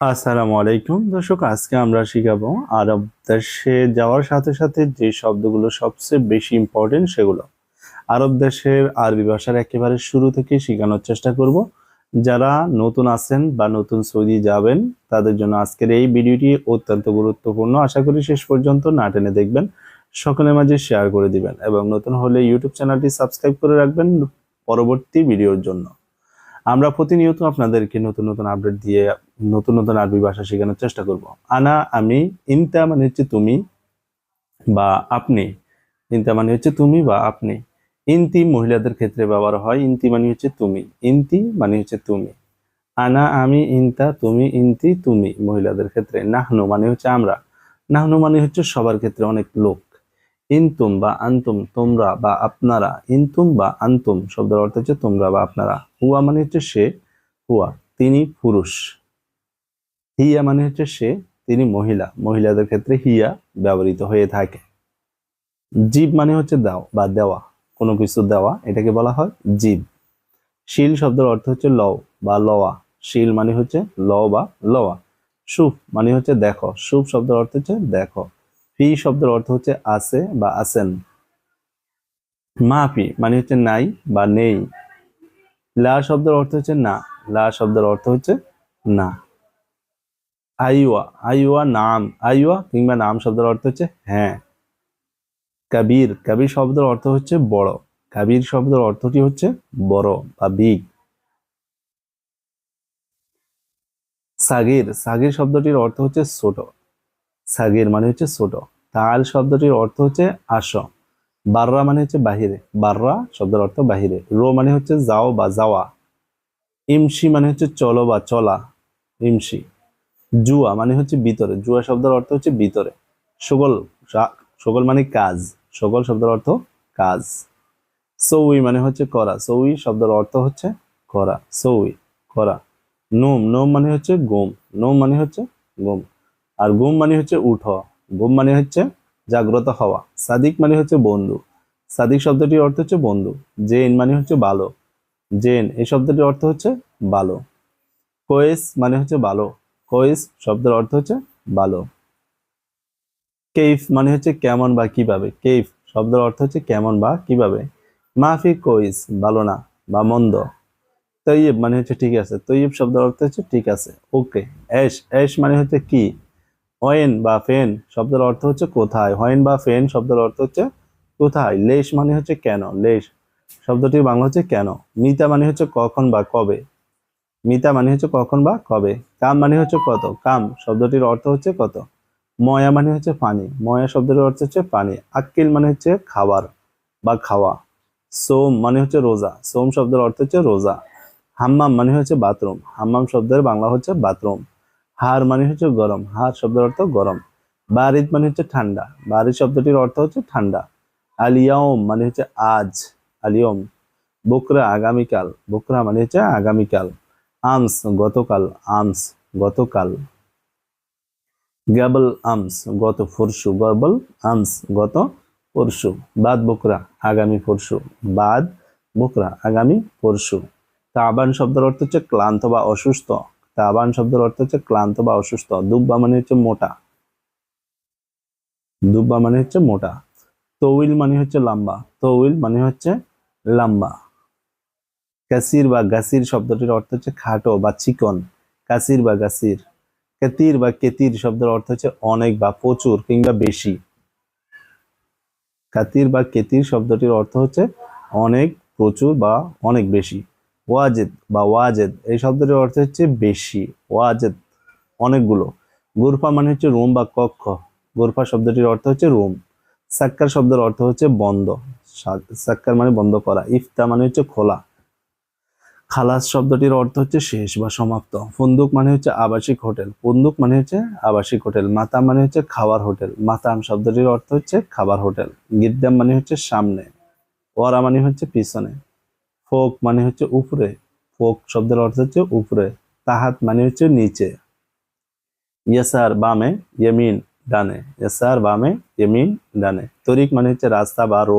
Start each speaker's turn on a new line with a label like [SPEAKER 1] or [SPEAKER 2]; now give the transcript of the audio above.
[SPEAKER 1] আসসালামু আলাইকুম। দর্শক, আজকে আমরা শিখাবো আরব দেশে যাওয়ার সাথে সাথে যে শব্দগুলো সবচেয়ে বেশি ইম্পর্টেন্ট সেগুলো। আরব দেশের আরবি ভাষার একেবারে শুরু থেকে শেখানোর চেষ্টা করব। যারা নতুন আছেন বা নতুন সৌদি যাবেন, তাদের জন্য আজকের এই ভিডিওটি অত্যন্ত গুরুত্বপূর্ণ। আশা করি শেষ পর্যন্ত না টেনে দেখবেন, সকলের মাঝে শেয়ার করে দিবেন এবং নতুন হলে ইউটিউব চ্যানেলটি সাবস্ক্রাইব করে রাখবেন পরবর্তী ভিডিওর জন্য। আমরা প্রতিনিয়ত আপনাদেরকে নতুন নতুন আপডেট দিয়ে নতুন নতুন আরবি ভাষা শেখানোর চেষ্টা করব। আনা, আমি, ইনতা মানে হচ্ছে তুমি বা আপনি। ইনতা মানে হচ্ছে তুমি বা আপনি। ইনতি মহিলাদের ক্ষেত্রে ব্যবহার হয়, ইনতি মানে হচ্ছে তুমি। ইনতি মানে হচ্ছে তুমি। আনা, আমি, ইনতা, তুমি, ইনতি, তুমি মহিলাদের ক্ষেত্রে। নাহনু মানে হচ্ছে আমরা। নাহনু মানে হচ্ছে সবার ক্ষেত্রে অনেক লোক। ইনতুম বা আন্তুম তোমরা বা আপনারা, ইনতুম বা আন্তুম শব্দের অর্থ হচ্ছে তোমরা বা আপনারা। হুয়া মানে হচ্ছে সে, হুয়া, তিনি পুরুষ। হিয়া মানে হচ্ছে সে, তিনি মহিলা, মহিলাদের ক্ষেত্রে হিয়া ব্যবহৃত হয়ে থাকে। জীব মানে হচ্ছে দাও বা দেওয়া, কোনো কিছু দেওয়া, এটাকে বলা হয় জীব। শিল শব্দের অর্থ হচ্ছে লও বা লওয়া। শিল মানে হচ্ছে ল বা লওয়া। সুপ মানে হচ্ছে দেখো। সুপ শব্দের অর্থ হচ্ছে দেখো। ফি শব্দের অর্থ হচ্ছে আছে বা আছেন। মাফি মানে হচ্ছে নাই বা নেই। লা শব্দের অর্থ হচ্ছে না, লা শব্দের অর্থ হচ্ছে না। আইওয়া আইওয়া নাম, আইওয়া কিংবা নাম শব্দের অর্থ হচ্ছে হ্যাঁ। কাবির কাবির শব্দের অর্থ হচ্ছে বড়, কাবির শব্দের অর্থটি হচ্ছে বড় বা বিগ। সাগির সাগির শব্দটির অর্থ হচ্ছে ছোট সাগির মানে হচ্ছে ছোট। তাল শব্দটির অর্থ হচ্ছে আস বাররা মানে হচ্ছে বাহিরে। বাররা শব্দের অর্থ বাহিরে। রো মানে হচ্ছে যাও বা যাওয়া। ইমসি মানে হচ্ছে চলো বা চলা। ইমসি জুয়া মানে হচ্ছে ভিতরে। জুয়া শব্দের অর্থ হচ্ছে ভিতরে। সকল সকল মানে কাজ। সকল শব্দের অর্থ কাজ। সৌই মানে হচ্ছে করা। সৌই শব্দের অর্থ হচ্ছে করা। সৌই, করা। নোম নোম মানে হচ্ছে গোম। নোম মানে হচ্ছে গোম। আর গুম মানে হচ্ছে উঠ। গুম মানে হচ্ছে জাগ্রত হওয়া। সাদিক মানে হচ্ছে বন্ধু। সাদিক শব্দটির অর্থ হচ্ছে বন্ধু। জেন মানে হচ্ছে ভালো জেন, এই শব্দটির অর্থ হচ্ছে ভালো কোয়েস মানে হচ্ছে ভালো কোয়েস শব্দের অর্থ হচ্ছে ভালো কেইফ মানে হচ্ছে কেমন বা কীভাবে। কেইফ শব্দের অর্থ হচ্ছে কেমন বা কীভাবে। মাফি কোয়েস ভালো না বা মন্দ। তৈয়ব মানে হচ্ছে ঠিক আছে। তৈয়ব শব্দের অর্থ হচ্ছে ঠিক আছে। ওকে এশ এশ মানে হচ্ছে কি? হয়েন বা ফেন শব্দের অর্থ হচ্ছে কোথায়? হয়েন বা ফেন শব্দের অর্থ হচ্ছে কোথায়? লেশ মানে হচ্ছে কেন? লেশ শব্দটির বাংলা হচ্ছে কেন? মিতা মানে হচ্ছে কখন বা কবে? মিতা মানে হচ্ছে কখন বা কবে? কাম মানে হচ্ছে কত? কাম শব্দটির অর্থ হচ্ছে কত? ময়া মানে হচ্ছে পানি। ময়া শব্দটির অর্থ হচ্ছে পানি। আক্কিল মানে হচ্ছে খাবার বা খাওয়া। সোম মানে হচ্ছে রোজা। সোম শব্দের অর্থ হচ্ছে রোজা। হাম্মাম মানে হচ্ছে বাথরুম। হাম্মাম শব্দের বাংলা হচ্ছে বাথরুম। হার মানে হচ্ছে গরম, হার শব্দের অর্থ গরম। বারিদ মানে হচ্ছে ঠান্ডা, বারিদ শব্দটির অর্থ হচ্ছে ঠান্ডা। আলিয়ম মানে হচ্ছে আজ আলিয়ম বকরা আগামীকাল, বকরা মানে হচ্ছে আগামীকাল। আমস, গতকাল আমস, গতকাল। গ্যাবল আমস, গত পরশু গবল আমস, গত পরশু বাদ বকরা, আগামী পরশু বাদ বকরা, আগামী পরশু তাবান শব্দের অর্থ হচ্ছে ক্লান্ত বা অসুস্থ। তাবান শব্দের অর্থ হচ্ছে ক্লান্ত বা অসুস্থ। দুব্বা মানে হচ্ছে মোটা। দুব্বা মানে হচ্ছে মোটা। তৌইল মানে হচ্ছে লম্বা। তৌইল মানে হচ্ছে লম্বা। কাসির বা গাসির শব্দটির অর্থ হচ্ছে খাটো বা চিকন। কাসির বা গাসির। কেতির বা কেতির শব্দের অর্থ হচ্ছে অনেক বা প্রচুর কিংবা বেশি। কাতির বা কেতির শব্দটির অর্থ হচ্ছে অনেক, প্রচুর বা অনেক বেশি। ওয়াজেদ বা ওয়াজেদ, এই শব্দটির অর্থ হচ্ছে বেশি, ওয়াজেদ, অনেকগুলো। গুরফা মানে হচ্ছে রুম বা কক্ষ। গুরফা শব্দটির অর্থ হচ্ছে রুম। সাক্কার শব্দের অর্থ হচ্ছে বন্ধ। সাক্কার মানে বন্ধ করা। ইফতা মানে হচ্ছে খোলা। খালাস শব্দটির অর্থ হচ্ছে শেষ বা সমাপ্ত। ফন্দুক মানে হচ্ছে আবাসিক হোটেল। ফন্দুক মানে হচ্ছে আবাসিক হোটেল। মাতাম মানে হচ্ছে খাবার হোটেল। মাতাম শব্দটির অর্থ হচ্ছে খাবার হোটেল। গিদ্দাম মানে হচ্ছে সামনে। ওয়ারা মানে হচ্ছে পিছনে। ফোক মানে হচ্ছে উপরে, ফোক শব্দের অর্থ হচ্ছে উপরে, তাহাত মানে হচ্ছে নিচে। ইয়েসার বামে ইয়েমিন ডানে, ইয়েসার বামে ইয়েমিন ডানে, তরিক মানে হচ্ছে রাস্তা বা রোড।